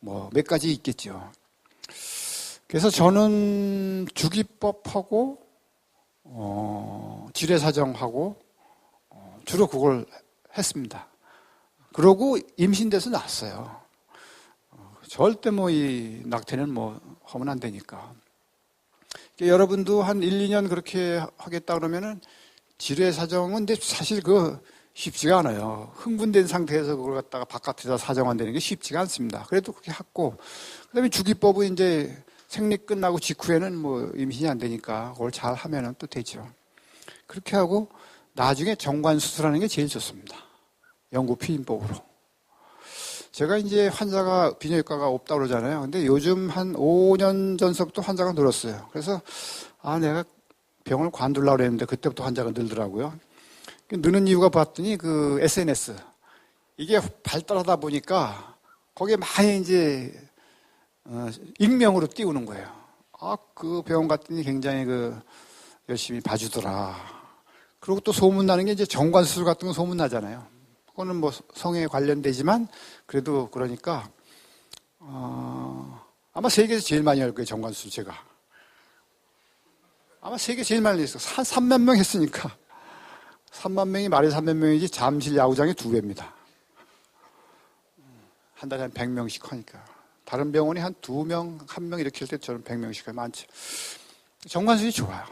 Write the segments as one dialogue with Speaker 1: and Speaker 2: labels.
Speaker 1: 뭐 몇 가지 있겠죠. 그래서 저는 주기법하고 어, 지뢰사정하고 어, 주로 그걸 했습니다. 그러고 임신돼서 났어요. 어, 절대 뭐 이 낙태는 뭐 하면 안 되니까. 그러니까 여러분도 한 1, 2년 그렇게 하겠다 그러면은 지뢰사정은 근데 사실 그 쉽지가 않아요. 흥분된 상태에서 그걸 갖다가 바깥에다 사정한다는 게 쉽지가 않습니다. 그래도 그렇게 했고, 그 다음에 주기법은 이제 생리 끝나고 직후에는 뭐 임신이 안 되니까 그걸 잘 하면은 또 되죠. 그렇게 하고 나중에 정관 수술하는 게 제일 좋습니다. 영구 피임법으로. 제가 이제 환자가 비뇨기과가 없다고 그러잖아요. 근데 요즘 한 5년 전서부터 환자가 늘었어요. 그래서 아 내가 병을 관둘라 그랬는데 그때부터 환자가 늘더라고요. 느는 이유가 봤더니 그 SNS 이게 발달하다 보니까 거기에 많이 이제 어, 익명으로 띄우는 거예요. 아, 그 병원 갔더니 굉장히 그 열심히 봐주더라. 그리고 또 소문나는 게 이제 정관 수술 같은 거 소문나잖아요. 그거는 뭐 성에 관련되지만 그래도 그러니까 어, 아마 세계에서 제일 많이 할 거예요 정관 수술 제가. 아마 세계 제일 많이 했어. 한 3만 명 했으니까. 3만 명이 말이 3만 명이지 잠실 야구장이 두 배입니다. 한 달에 한 100명씩 하니까. 다른 병원이 한 두 명, 한 명 이렇게 할 때 저는 100명씩 하면 많죠. 정관술이 좋아요.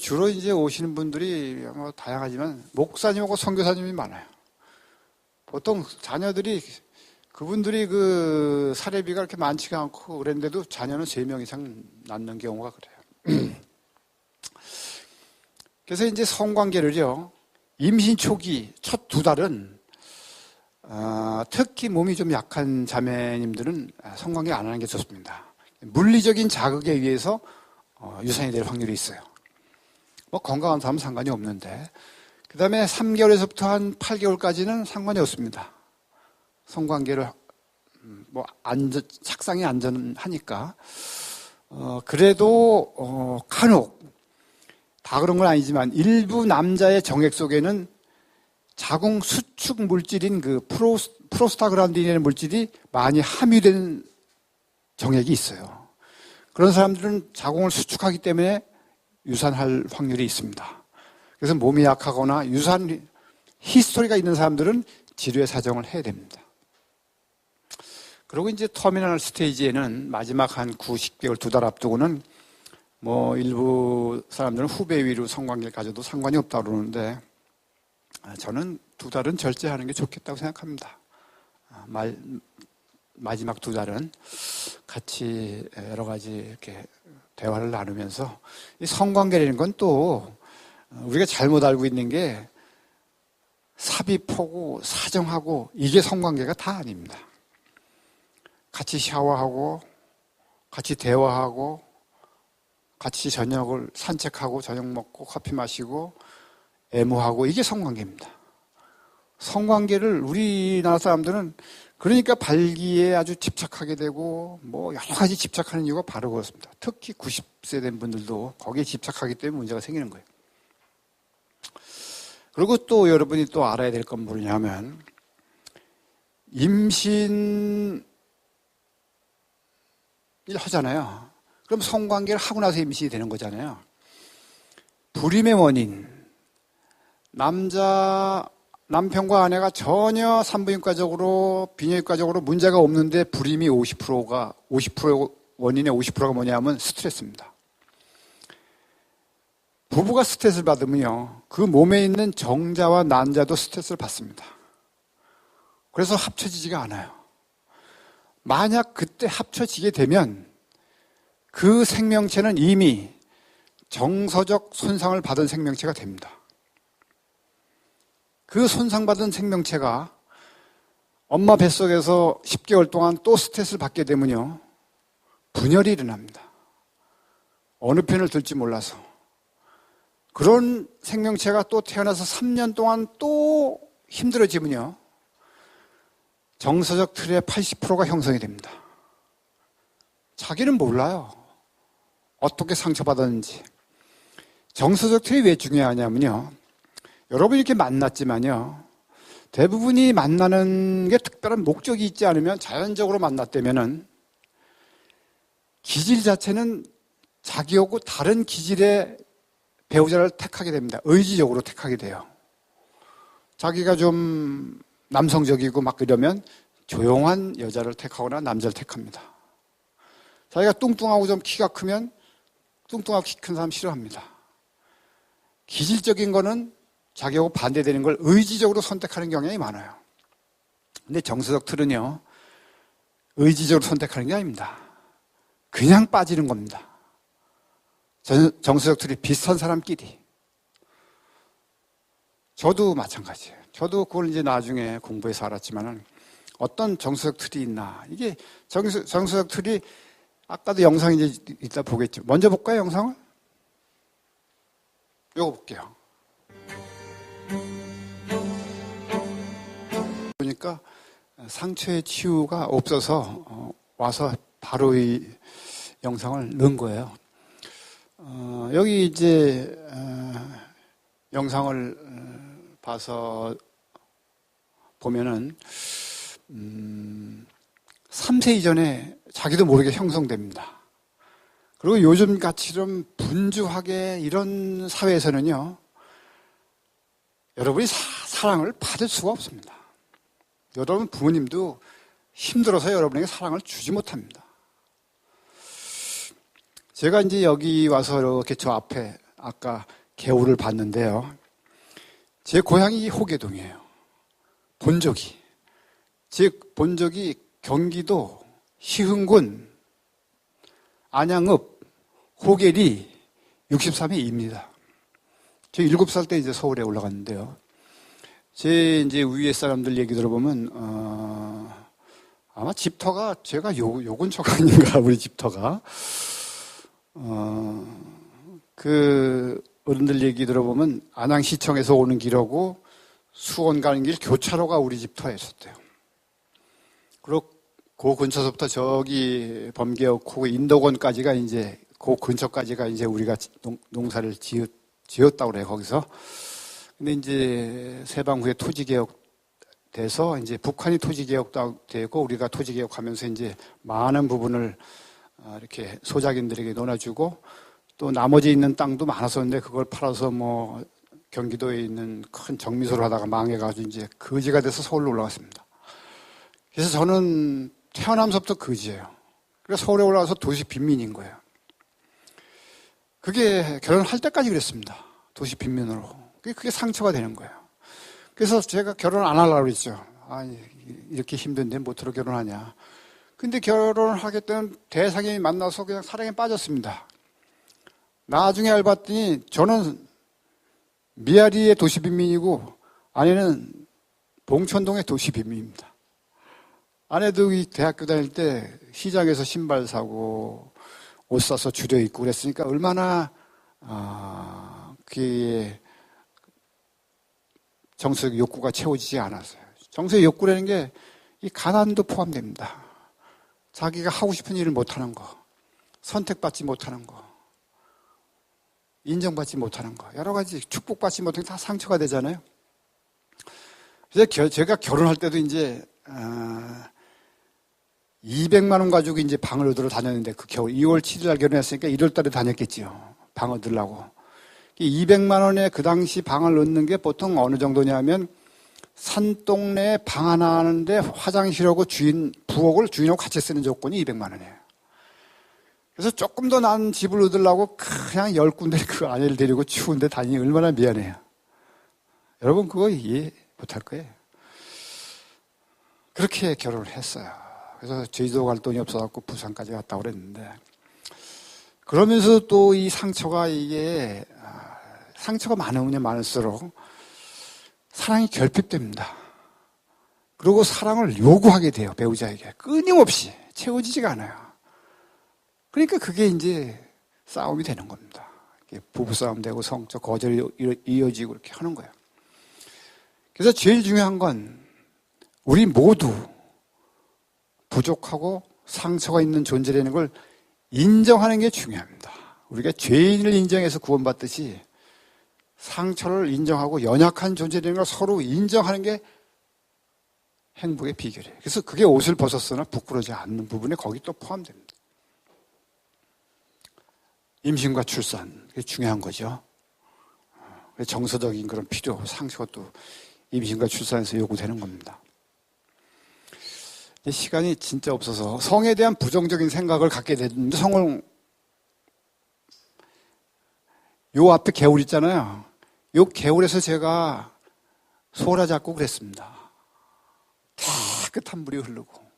Speaker 1: 주로 이제 오시는 분들이 뭐 다양하지만 목사님하고 선교사님이 많아요. 보통 자녀들이 그분들이 그 사례비가 그렇게 많지가 않고 그랬는데도 자녀는 세 명 이상 낳는 경우가 그래요. 그래서 이제 성관계를요, 임신 초기 첫 두 달은 어, 특히 몸이 좀 약한 자매님들은 성관계 안 하는 게 좋습니다. 물리적인 자극에 의해서 어, 유산이 될 확률이 있어요. 뭐 건강한 사람은 상관이 없는데 그 다음에 3개월에서부터 한 8개월까지는 상관이 없습니다. 성관계를 음, 뭐 안전 착상이 안전하니까 어, 그래도 어, 간혹 다 그런 건 아니지만 일부 남자의 정액 속에는 자궁 수축 물질인 그 프로, 프로스타그란딘이라는 물질이 많이 함유된 정액이 있어요. 그런 사람들은 자궁을 수축하기 때문에 유산할 확률이 있습니다. 그래서 몸이 약하거나 유산 히스토리가 있는 사람들은 지뢰 사정을 해야 됩니다. 그리고 이제 터미널 스테이지에는 마지막 한 9, 10개월 두 달 앞두고는 뭐 일부 사람들은 후배 위로 성관계를 가져도 상관이 없다고 그러는데 아, 저는 두 달은 절제하는 게 좋겠다고 생각합니다. 아, 말, 마지막 두 달은 같이 여러 가지 이렇게 대화를 나누면서 이 성관계라는 건 또 우리가 잘못 알고 있는 게 삽입하고 사정하고 이게 성관계가 다 아닙니다. 같이 샤워하고 같이 대화하고 같이 저녁을 산책하고 저녁 먹고 커피 마시고 애무하고 이게 성관계입니다. 성관계를 우리나라 사람들은 그러니까 발기에 아주 집착하게 되고 뭐 여러 가지 집착하는 이유가 바로 그렇습니다. 특히 90세 된 분들도 거기에 집착하기 때문에 문제가 생기는 거예요. 그리고 또 여러분이 또 알아야 될 건 뭐냐면 임신 일 하잖아요. 그럼 성관계를 하고 나서 임신이 되는 거잖아요. 불임의 원인. 남자, 남편과 아내가 전혀 산부인과적으로, 비뇨기과적으로 문제가 없는데 불임이 50%가, 50% 원인의 50%가 뭐냐면 스트레스입니다. 부부가 스트레스를 받으면요. 그 몸에 있는 정자와 난자도 스트레스를 받습니다. 그래서 합쳐지지가 않아요. 만약 그때 합쳐지게 되면 그 생명체는 이미 정서적 손상을 받은 생명체가 됩니다. 그 손상받은 생명체가 엄마 뱃속에서 10개월 동안 또 스트레스를 받게 되면요. 분열이 일어납니다. 어느 편을 들지 몰라서. 그런 생명체가 또 태어나서 3년 동안 또 힘들어지면요. 정서적 틀의 80%가 형성이 됩니다. 자기는 몰라요. 어떻게 상처받았는지. 정서적 틀이 왜 중요하냐면요. 여러분 이렇게 만났지만요. 대부분이 만나는 게 특별한 목적이 있지 않으면 자연적으로 만났다면은 기질 자체는 자기하고 다른 기질의 배우자를 택하게 됩니다. 의지적으로 택하게 돼요. 자기가 좀 남성적이고 막 이러면 조용한 여자를 택하거나 남자를 택합니다. 자기가 뚱뚱하고 좀 키가 크면 뚱뚱하고 키 큰 사람 싫어합니다. 기질적인 거는 자기하고 반대되는 걸 의지적으로 선택하는 경향이 많아요. 근데 정서적 틀은요, 의지적으로 선택하는 게 아닙니다. 그냥 빠지는 겁니다. 정서적 틀이 비슷한 사람끼리. 저도 마찬가지예요. 저도 그걸 이제 나중에 공부해서 알았지만은 어떤 정서적 틀이 있나. 이게 정서, 정서적 틀이 아까도 영상 이제 이따 보겠죠. 먼저 볼까요, 영상을? 요거 볼게요. 보니까 상처의 치유가 없어서 어, 와서 바로 이 영상을 넣은 거예요. 어, 여기 이제 어, 영상을 어, 봐서 보면은 음, 3세 이전에 자기도 모르게 형성됩니다. 그리고 요즘 같이 좀 분주하게 이런 사회에서는요, 여러분이 사, 랑을 받을 수가 없습니다. 여러분 부모님도 힘들어서 여러분에게 사랑을 주지 못합니다. 제가 이제 여기 와서 이렇게 저 앞에 아까 개울을 봤는데요. 제 고향이 호계동이에요. 본적이. 제 본적이 경기도 시흥군 안양읍 호계리 63회입니다. 저 7살 때 이제 서울에 올라갔는데요. 제 이제 위에 사람들 얘기 들어보면, 어, 아마 집터가 제가 요, 요 근처가 아닌가, 우리 집터가. 어, 그 어른들 얘기 들어보면 안양시청에서 오는 길하고 수원 가는 길 교차로가 우리 집 터였었대요. 그리고 그 근처서부터 저기 범계역고 인도권까지가 이제 그 근처까지가 이제 우리가 농, 사를 지었, 지었다고 그래요, 거기서. 근데 이제 세방 후에 토지개혁 돼서 이제 북한이 토지개혁도 되고 우리가 토지개혁 하면서 이제 많은 부분을 어, 이렇게 소작인들에게 논아주고 또 나머지 있는 땅도 많았었는데 그걸 팔아서 뭐 경기도에 있는 큰 정미소를 하다가 망해가지고 이제 거지가 돼서 서울로 올라갔습니다. 그래서 저는 태어나면서부터 거지예요. 그래서 서울에 올라가서 도시 빈민인 거예요. 그게 결혼할 때까지 그랬습니다. 도시 빈민으로. 그게, 그게 상처가 되는 거예요. 그래서 제가 결혼 안 하려고 그랬죠. 아니, 이렇게 힘든데 못으로 결혼하냐. 근데 결혼을 하겠다는 대상이 만나서 그냥 사랑에 빠졌습니다. 나중에 알봤더니 저는 미아리의 도시 빈민이고 아내는 봉천동의 도시 빈민입니다. 아내도 이 대학교 다닐 때 시장에서 신발 사고 옷 사서 줄여 입고 그랬으니까 얼마나 아, 그게 정서적 욕구가 채워지지 않았어요. 정서적 욕구라는 게 이 가난도 포함됩니다. 자기가 하고 싶은 일을 못하는 거, 선택받지 못하는 거, 인정받지 못하는 거, 여러 가지 축복받지 못하는 게 다 상처가 되잖아요. 그래서 제가 결혼할 때도 이제, 어, 200만 원 가지고 이제 방을 얻으러 다녔는데 그 겨울 2월 7일 날 결혼했으니까 1월 달에 다녔겠지요. 방 얻으려고. 200만 원에 그 당시 방을 얻는 게 보통 어느 정도냐면 산동네에 방 하나 하는데 화장실하고 주인, 부엌을 주인하고 같이 쓰는 조건이 200만 원이에요. 그래서 조금 더 나은 집을 얻으려고 그냥 열 군데 그 아내를 데리고 추운데 다니니 얼마나 미안해요. 여러분 그거 이해 못할 거예요. 그렇게 결혼을 했어요. 그래서 제주도 갈 돈이 없어갖고 부산까지 갔다고 그랬는데 그러면서 또 이 상처가 이게 아, 상처가 많으면 많을수록 사랑이 결핍됩니다. 그리고 사랑을 요구하게 돼요, 배우자에게. 끊임없이. 채워지지가 않아요. 그러니까 그게 이제 싸움이 되는 겁니다. 부부싸움 되고 성적 거절이 이어지고 이렇게 하는 거예요. 그래서 제일 중요한 건 우리 모두 부족하고 상처가 있는 존재라는 걸 인정하는 게 중요합니다. 우리가 죄인을 인정해서 구원받듯이 상처를 인정하고 연약한 존재라는 걸 서로 인정하는 게 행복의 비결이에요. 그래서 그게 옷을 벗었으나 부끄러지 않는 부분에 거기 또 포함됩니다. 임신과 출산, 그게 중요한 거죠. 정서적인 그런 필요, 상식과 또 임신과 출산에서 요구되는 겁니다. 시간이 진짜 없어서 성에 대한 부정적인 생각을 갖게 됐는데 성을 요 앞에 개울 있잖아요. 요 개울에서 제가 소라 잡고 그랬습니다. 깨끗한 물이 흐르고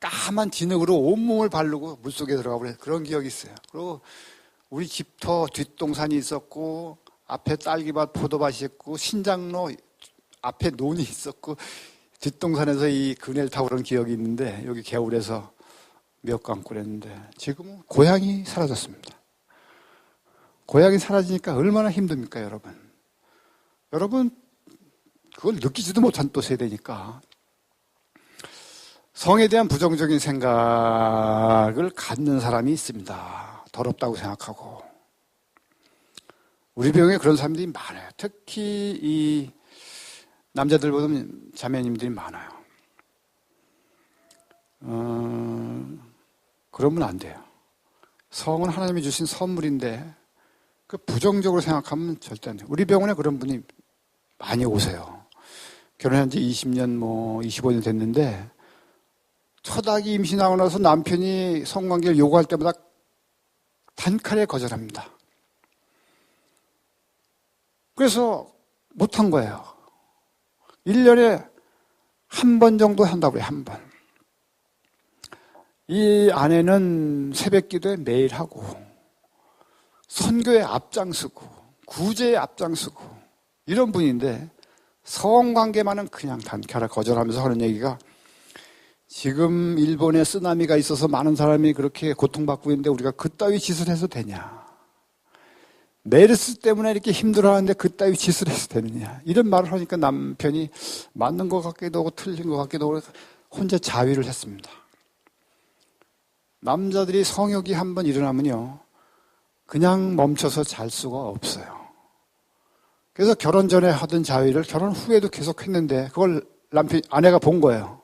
Speaker 1: 까만 진흙으로 온몸을 바르고 물속에 들어가 버려 그런 기억이 있어요. 그리고 우리 집터 뒷동산이 있었고 앞에 딸기밭 포도밭이 있고 신장로 앞에 논이 있었고 뒷동산에서 이 그네를 타고 그런 기억이 있는데 여기 개울에서 몇 감고 그랬는데 지금은 고향이 사라졌습니다. 고향이 사라지니까 얼마나 힘듭니까, 여러분? 여러분, 그걸 느끼지도 못한 또 세대니까. 성에 대한 부정적인 생각을 갖는 사람이 있습니다. 더럽다고 생각하고. 우리 병에 그런 사람들이 많아요. 특히 이 남자들보다 자매님들이 많아요. 어, 그러면 안 돼요. 성은 하나님이 주신 선물인데 그 부정적으로 생각하면 절대 안 돼요. 우리 병원에 그런 분이 많이 오세요. 결혼한 지 20년, 뭐 25년 됐는데 첫 아기 임신하고 나서 남편이 성관계를 요구할 때마다 단칼에 거절합니다. 그래서 못한 거예요. 1년에 한 번 정도 한다고 해요, 한 번. 이 아내는 새벽 기도에 매일 하고, 선교에 앞장서고, 구제에 앞장서고, 이런 분인데, 성관계만은 그냥 단칼에 거절하면서 하는 얘기가, 지금 일본에 쓰나미가 있어서 많은 사람이 그렇게 고통받고 있는데 우리가 그따위 짓을 해서 되냐. 메르스 때문에 이렇게 힘들어하는데 그따위 짓을 해서 되느냐. 이런 말을 하니까 남편이 맞는 것 같기도 하고 틀린 것 같기도 하고 혼자 자위를 했습니다. 남자들이 성욕이 한번 일어나면요. 그냥 멈춰서 잘 수가 없어요. 그래서 결혼 전에 하던 자위를 결혼 후에도 계속 했는데 그걸 남편, 아내가 본 거예요.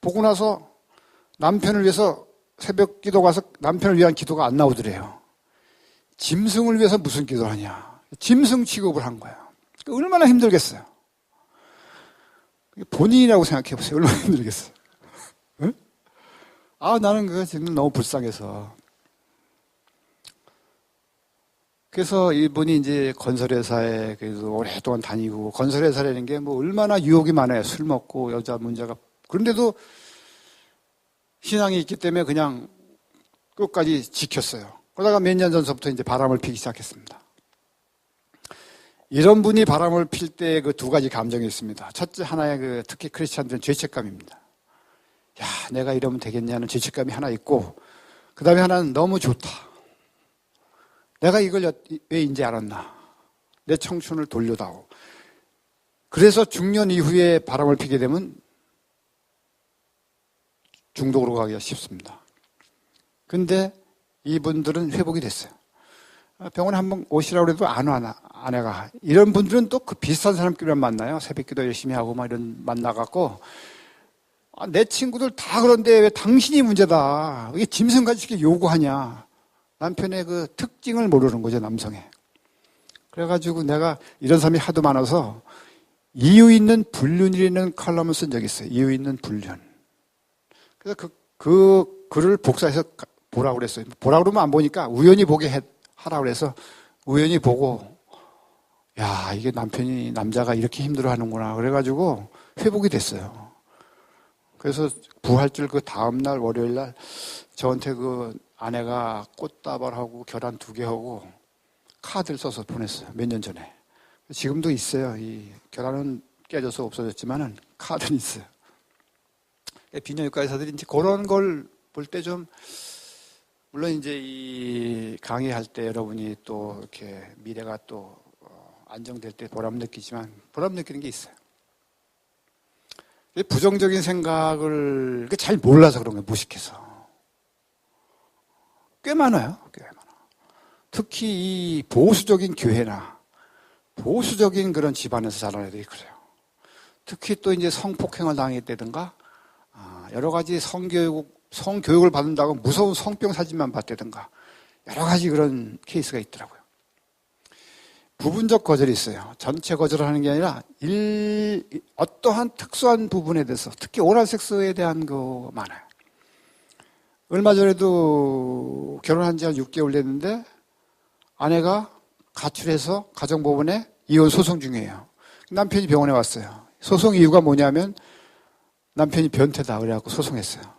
Speaker 1: 보고 나서 남편을 위해서 새벽 기도 가서 남편을 위한 기도가 안 나오더래요. 짐승을 위해서 무슨 기도를 하냐. 짐승 취급을 한 거예요. 얼마나 힘들겠어요. 본인이라고 생각해 보세요. 얼마나 힘들겠어요. 응? 아, 나는 그거 지금 너무 불쌍해서. 그래서 이분이 이제 건설회사에 그래도 오랫동안 다니고 건설회사라는 게 뭐 얼마나 유혹이 많아요. 술 먹고 여자 문제가. 그런데도 신앙이 있기 때문에 그냥 끝까지 지켰어요. 그러다가 몇 년 전서부터 이제 바람을 피기 시작했습니다. 이런 분이 바람을 필 때 그 두 가지 감정이 있습니다. 첫째 하나의 그 특히 크리스찬들은 죄책감입니다. 야, 내가 이러면 되겠냐는 죄책감이 하나 있고, 그 다음에 하나는 너무 좋다. 내가 이걸 왜 이제 알았나? 내 청춘을 돌려다오. 그래서 중년 이후에 바람을 피게 되면 중독으로 가기가 쉽습니다. 근데 이분들은 회복이 됐어요. 병원에 한번 오시라고 해도 안 와, 아내가. 이런 분들은 또 그 비슷한 사람끼리 만나요. 새벽 기도 열심히 하고 막 이런 만나갖고. 아, 내 친구들 다 그런데 왜 당신이 문제다. 이게 짐승같이 이렇게 요구하냐. 남편의 그 특징을 모르는 거죠, 남성의. 그래가지고 내가 이런 사람이 하도 많아서 이유 있는 불륜이라는 칼럼을 쓴 적이 있어요. 이유 있는 불륜. 그래서 그, 그 글을 복사해서 보라고 그랬어요. 보라 고 그러면 안 보니까 우연히 보게 해, 하라 그래서 우연히 보고 야, 이게 남편이 남자가 이렇게 힘들어 하는구나. 그래가지고 회복이 됐어요. 그래서 부활절 그 다음 날 월요일 날 저한테 그 아내가 꽃다발하고 계란 두 개하고 카드를 써서 보냈어요. 몇 년 전에. 지금도 있어요. 이 계란은 깨져서 없어졌지만은 카드는 있어요. 비뇨기과 의사들이 이제 그런 걸 볼 때 좀 물론 이제 이 강의할 때 여러분이 또 이렇게 미래가 또 어, 안정될 때 보람 느끼지만 보람 느끼는 게 있어요. 부정적인 생각을 잘 몰라서 그런 거예요. 무식해서. 꽤 많아요. 꽤 많아. 특히 이 보수적인 교회나 보수적인 그런 집안에서 자란 애들이 그래요. 특히 또 이제 성폭행을 당했다든가 아, 여러 가지 성교육 성교육을 받는다고 무서운 성병 사진만 봤다든가 여러 가지 그런 케이스가 있더라고요. 부분적 거절이 있어요. 전체 거절을 하는 게 아니라 일, 어떠한 특수한 부분에 대해서 특히 오랄 섹스에 대한 거 많아요. 얼마 전에도 결혼한 지 한 6개월 됐는데 아내가 가출해서 가정법원에 이혼 소송 중이에요. 남편이 병원에 왔어요. 소송 이유가 뭐냐면 남편이 변태다 그래갖고 소송했어요.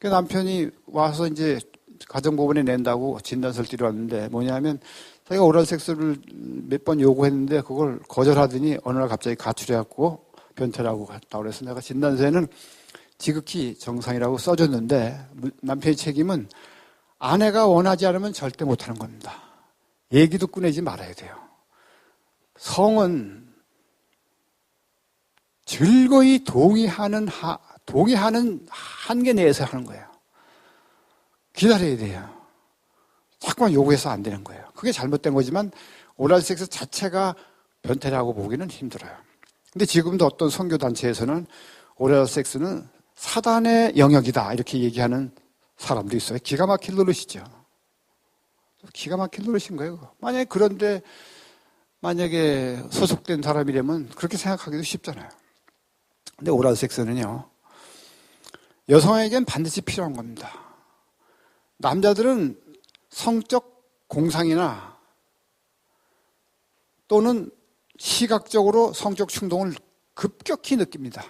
Speaker 1: 그 남편이 와서 이제 가정법원에 낸다고 진단서를 띠려왔는데 뭐냐면 자기가 오랄 섹스를 몇 번 요구했는데 그걸 거절하더니 어느 날 갑자기 가출해갖고 변태라고 갔다 그래서 내가 진단서에는 지극히 정상이라고 써줬는데 남편의 책임은 아내가 원하지 않으면 절대 못하는 겁니다. 얘기도 꺼내지 말아야 돼요. 성은 즐거이 동의하는 하, 동의하는 한계 내에서 하는 거예요. 기다려야 돼요. 자꾸만 요구해서 안 되는 거예요. 그게 잘못된 거지만 오랄 섹스 자체가 변태라고 보기는 힘들어요. 근데 지금도 어떤 선교 단체에서는 오랄 섹스는 사단의 영역이다 이렇게 얘기하는 사람도 있어요. 기가 막힐 노릇이죠. 기가 막힐 노릇인 거예요. 만약에 그런데 만약에 소속된 사람이라면 그렇게 생각하기도 쉽잖아요. 근데 오랄 섹스는요. 여성에겐 반드시 필요한 겁니다. 남자들은 성적 공상이나 또는 시각적으로 성적 충동을 급격히 느낍니다.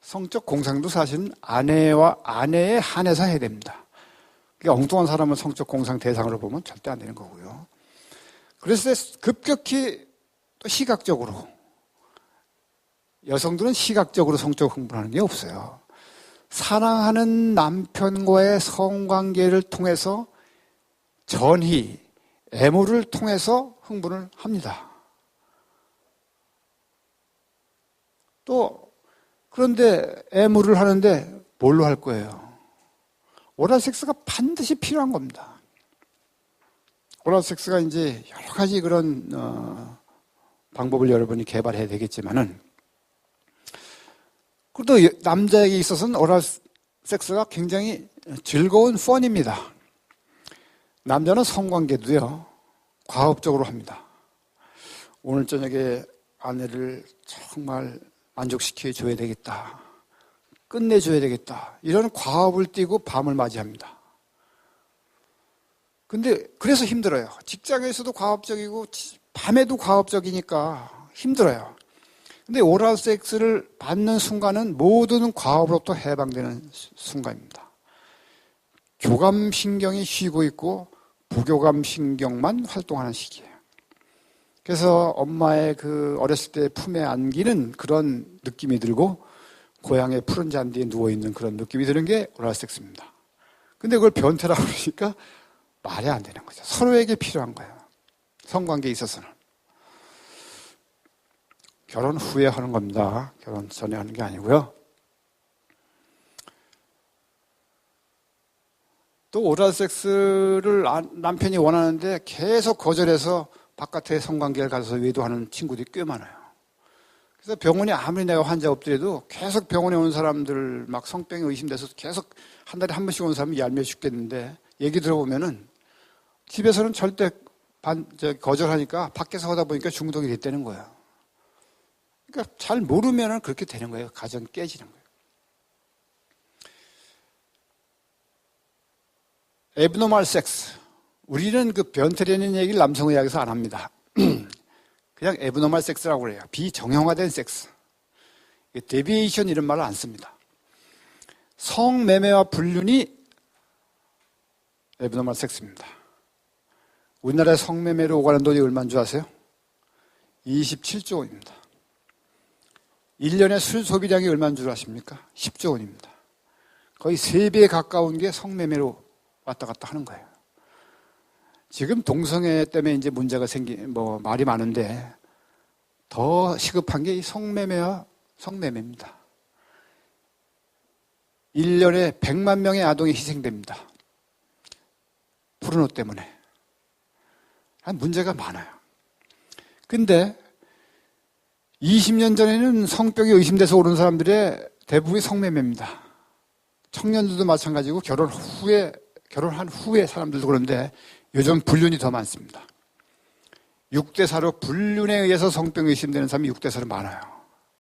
Speaker 1: 성적 공상도 사실은 아내와 아내에 한해서 해야 됩니다. 그러니까 엉뚱한 사람을 성적 공상 대상으로 보면 절대 안 되는 거고요. 그래서 급격히 또 시각적으로 여성들은 시각적으로 성적 흥분하는 게 없어요. 사랑하는 남편과의 성관계를 통해서 전희, 애무를 통해서 흥분을 합니다. 또 그런데 애무를 하는데 뭘로 할 거예요? 오랄 섹스가 반드시 필요한 겁니다. 오랄 섹스가 이제 여러 가지 그런 어, 방법을 여러분이 개발해야 되겠지만은 그래도 남자에게 있어서는 오랄 섹스가 굉장히 즐거운 펀입니다. 남자는 성관계도요, 과업적으로 합니다. 오늘 저녁에 아내를 정말 만족시켜 줘야 되겠다. 끝내줘야 되겠다. 이런 과업을 띠고 밤을 맞이합니다. 근데 그래서 힘들어요. 직장에서도 과업적이고 밤에도 과업적이니까 힘들어요. 근데 오랄 섹스를 받는 순간은 모든 과업으로부터 해방되는 순간입니다. 교감 신경이 쉬고 있고 부교감 신경만 활동하는 시기예요. 그래서 엄마의 그 어렸을 때 품에 안기는 그런 느낌이 들고 고향의 푸른 잔디에 누워 있는 그런 느낌이 드는 게 오랄 섹스입니다. 근데 그걸 변태라고 그러니까 말이 안 되는 거죠. 서로에게 필요한 거예요. 성관계에 있어서는. 결혼 후에 하는 겁니다. 결혼 전에 하는 게 아니고요. 또 오랄 섹스를 남편이 원하는데 계속 거절해서 바깥에 성관계를 가서 외도하는 친구들이 꽤 많아요. 그래서 병원에 아무리 내가 환자 없더라도 계속 병원에 온 사람들 막 성병이 의심돼서 계속 한 달에 한 번씩 온 사람이 얄미워 죽겠는데 얘기 들어보면은 집에서는 절대 반, 저, 거절하니까 밖에서 하다 보니까 중독이 됐다는 거예요. 그러니까 잘 모르면 그렇게 되는 거예요. 가정 깨지는 거예요. 에브노말 섹스. 우리는 그 변태라는 얘기를 남성의학에서 안 합니다. 그냥 에브노말 섹스라고 그래요. 비정형화된 섹스. 데비에이션 이런 말을 안 씁니다. 성매매와 불륜이 에브노말 섹스입니다. 우리나라의 성매매로 오가는 돈이 얼마인 줄 아세요? 27조 원입니다. 1년에 술 소비량이 얼마인 줄 아십니까? 10조 원입니다. 거의 3배에 가까운 게 성매매로 왔다 갔다 하는 거예요. 지금 동성애 때문에 이제 문제가 생기, 뭐, 말이 많은데 더 시급한 게 이 성매매와 성매매입니다. 1년에 100만 명의 아동이 희생됩니다. 푸른옷 때문에. 문제가 많아요. 근데 20년 전에는 성병이 의심돼서 오는 사람들의 대부분이 성매매입니다. 청년들도 마찬가지고 결혼 후에 결혼한 후에 사람들도 그런데 요즘 불륜이 더 많습니다. 6대4로 불륜에 의해서 성병이 의심되는 사람이 6대4로 많아요.